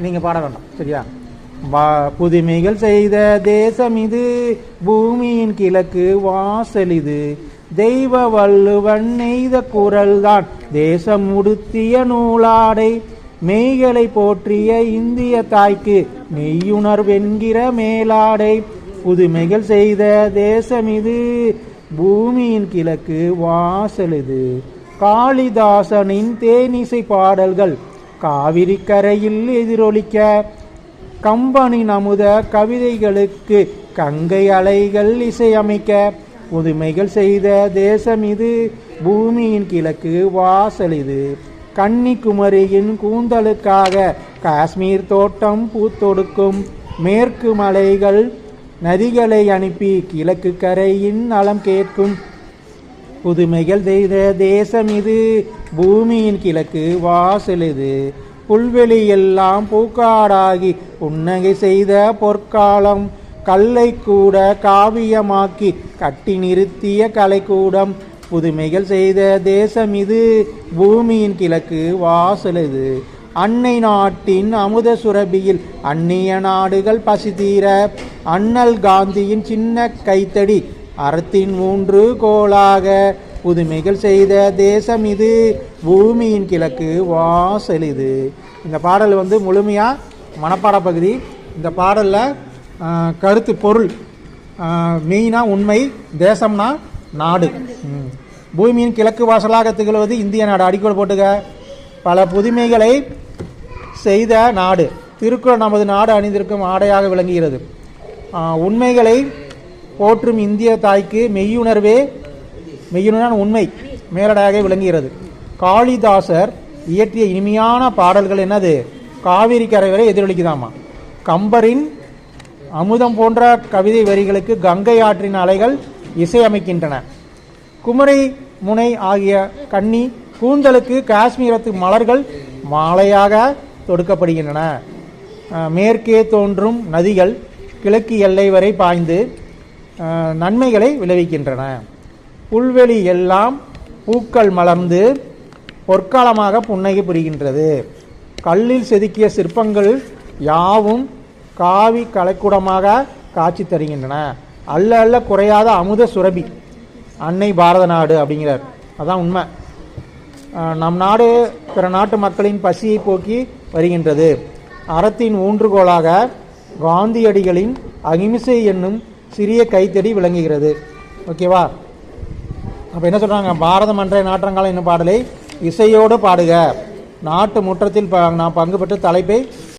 நீங்கள் பாட வேண்டாம் சரியா? வா- புதுமைகள் செய்த தேசம் இது பூமியின் கிழக்கு வாசல் இது. தெய்வ வள்ளுவன் நெய்த குரல்தான் தேசம் உடுத்திய நூலாடை. மெய்களை போற்றிய இந்திய தாய்க்கு மெய்யுணர்வென்கிற மேலாடை. புதுமைகள் செய்த தேசம் இது பூமியின் கிழக்கு வாசல் இது. காளிதாசனின் தேனிசை பாடல்கள் காவிரி கரையில் எதிரொலிக்க கம்பனின் அமுத கவிதைகளுக்கு கங்கை அலைகள் இசையமைக்க புதுமைகள் செய்த தேசம் இது. பூமியின் கிழக்கு வாசல் இது. கன்னிக்குமரியின் கூந்தலுக்காக காஷ்மீர் தோட்டம் பூத்தொடுக்கும் மேற்கு மலைகள் நதிகளை அனுப்பி கிழக்கு கரையின் நலம் கேட்கும். புதுமைகள் செய்த தேசம் இது. பூமியின் கிழக்கு வாசல் இது. புல்வெளி எல்லாம் பூக்காடாகி புன்னகை செய்த பொற்காலம். கல்லை கூட காவியமாக்கி கட்டி நிறுத்திய கலைக்கூடம். புதுமைகள் செய்த தேசம் இது. பூமியின் கிழக்கு வாசல் இது. அன்னை நாட்டின் அமுத சுரபியில் அந்நிய நாடுகள் பசி தீர அண்ணல் காந்தியின் சின்ன கைத்தடி அறத்தின் மூன்று கோளாக புதுமைகள் செய்த தேசம் இது பூமியின் கிழக்கு வாசல் இது. இந்த பாடல் வந்து முழுமையாக மனப்பாட பகுதி. இந்த பாடலில் கருத்து பொருள் மெயினாக உண்மை தேசம்னா நாடு. பூமியின் கிழக்கு வாசலாக திகழ்வது இந்திய நாடு. அடிக்கோடு போட்டுக்க. பல புதுமைகளை செய்த நாடு. திருக்குறள் நமது நாடு அணிந்திருக்கும் ஆடையாக விளங்குகிறது. உண்மைகளை போற்றும் இந்திய தாய்க்கு மெய்யுணர்வே மெய்யுணர்வான உண்மை மேலடையாக விளங்குகிறது. காளிதாசர் இயற்றிய இனிமையான பாடல்கள் என்னது? காவிரி கரை வரை எதிரொலிக்குதாமா? கம்பரின் அமுதம் போன்ற கவிதை வரிகளுக்கு கங்கை ஆற்றின் அலைகள் இசையமைக்கின்றன. குமரி முனை ஆகிய கன்னி கூந்தலுக்கு காஷ்மீரத்து மலர்கள் மாலையாக தொடுக்கப்படுகின்றன. மேற்கே தோன்றும் நதிகள் கிழக்கு எல்லை வரை பாய்ந்து நன்மைகளை விளைவிக்கின்றன. புல்வெளி எல்லாம் பூக்கள் மலர்ந்து பொற்காலமாக புன்னகை புரிகின்றது. கல்லில் செதுக்கிய சிற்பங்கள் யாவும் காவி கலைக்கூடமாக காட்சி தருகின்றன. அல்ல அல்ல குறையாத அமுத சுரபி அன்னை பாரத நாடு அப்படிங்கிறார். அதான் உண்மை. நம் நாடு பிற நாட்டு மக்களின் பசியை போக்கி வருகின்றது. அறத்தின் ஊன்றுகோலாக காந்தியடிகளின் அகிம்சை என்னும் சிறிய கைத்தடி விளங்குகிறது. ஓகேவா அப்போ என்ன சொல்கிறாங்க பாரதம் அன்றைய நாற்றங்காலம் என்னும் பாடலை இசையோடு பாடுக. நாட்டு முற்றத்தில் ப- நான் பங்கு பெற்று தலைப்பை